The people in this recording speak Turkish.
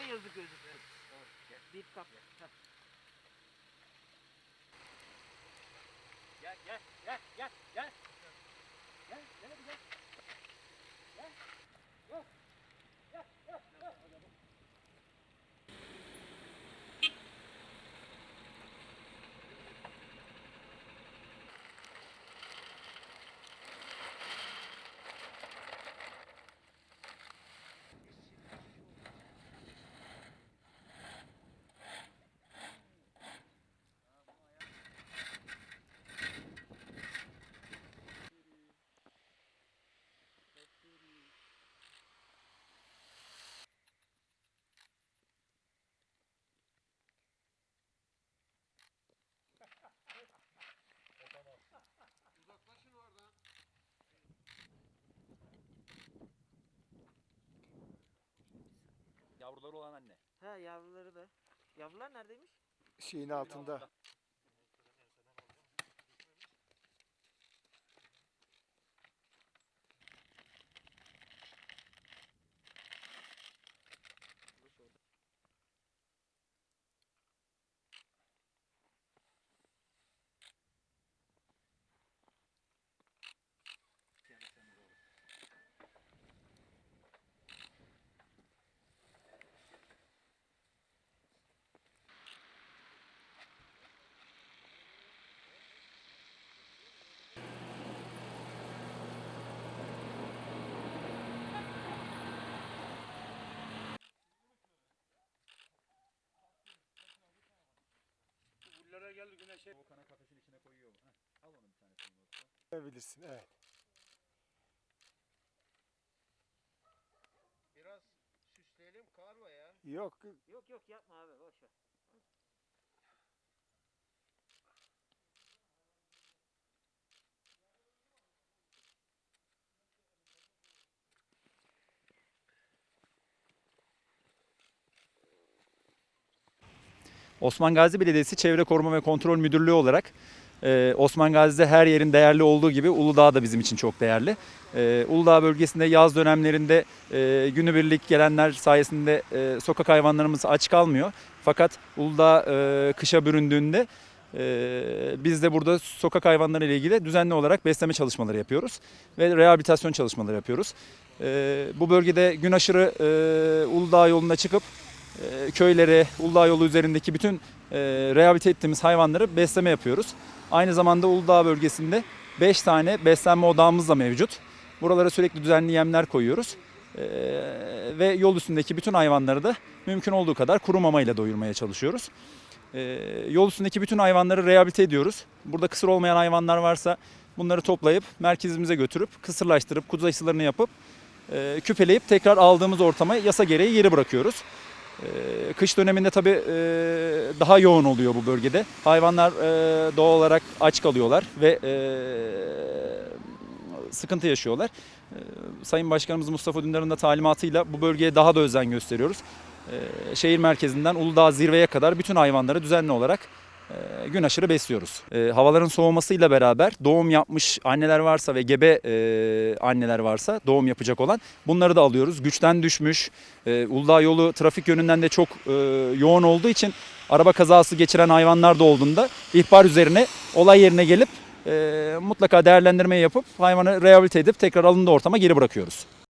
gözü gözüküyor. Dip kap. Heh. Gel gel gel gel gel. Gel gel hadi gel. Gel. Gel. Gel gel gel. Yavruları olan anne. He yavruları da. Yavrular neredeymiş? Şeyin altında. Geldi güneşe. Volkan'a kafesin içine koyuyor. Heh, al onu bir tanesini. Yapabilirsin evet. Biraz süsleyelim karma ya. Yok Yok yok yapma abi boş ver. Osman Gazi Belediyesi Çevre Koruma ve Kontrol Müdürlüğü olarak e, Osman Gazi'de her yerin değerli olduğu gibi Uludağ da bizim için çok değerli. E, Uludağ bölgesinde yaz dönemlerinde e, günübirlik gelenler sayesinde e, sokak hayvanlarımız aç kalmıyor. Fakat Uludağ e, kışa büründüğünde e, biz de burada sokak hayvanları ile ilgili düzenli olarak besleme çalışmaları yapıyoruz ve rehabilitasyon çalışmaları yapıyoruz. Bu bölgede gün aşırı Uludağ yoluna çıkıp köylere, Uludağ yolu üzerindeki bütün e, rehabilite ettiğimiz hayvanları besleme yapıyoruz. Aynı zamanda Uludağ bölgesinde 5 tane beslenme odağımız da mevcut. Buralara sürekli düzenli yemler koyuyoruz. E, ve yol üstündeki bütün hayvanları da mümkün olduğu kadar kuru mamayla doyurmaya çalışıyoruz. E, yol üstündeki bütün hayvanları rehabilite ediyoruz. Burada kısır olmayan hayvanlar varsa bunları toplayıp merkezimize götürüp kısırlaştırıp kuzu aşılarını yapıp e, küpeleyip tekrar aldığımız ortama yasa gereği geri bırakıyoruz. Ee, Kış döneminde tabii e, daha yoğun oluyor bu bölgede. Hayvanlar e, doğal olarak aç kalıyorlar ve e, sıkıntı yaşıyorlar. Sayın Başkanımız Mustafa Dündar'ın da talimatıyla bu bölgeye daha da özen gösteriyoruz. Şehir merkezinden Uludağ zirveye kadar bütün hayvanları düzenli olarak e, gün aşırı besliyoruz. E, havaların soğumasıyla beraber doğum yapmış anneler varsa ve gebe e, anneler varsa doğum yapacak olan bunları da alıyoruz. Güçten düşmüş, e, Uludağ yolu trafik yönünden de çok e, yoğun olduğu için araba kazası geçiren hayvanlar da olduğunda ihbar üzerine olay yerine gelip mutlaka değerlendirme yapıp hayvanı rehabilite edip tekrar alındığı ortama geri bırakıyoruz.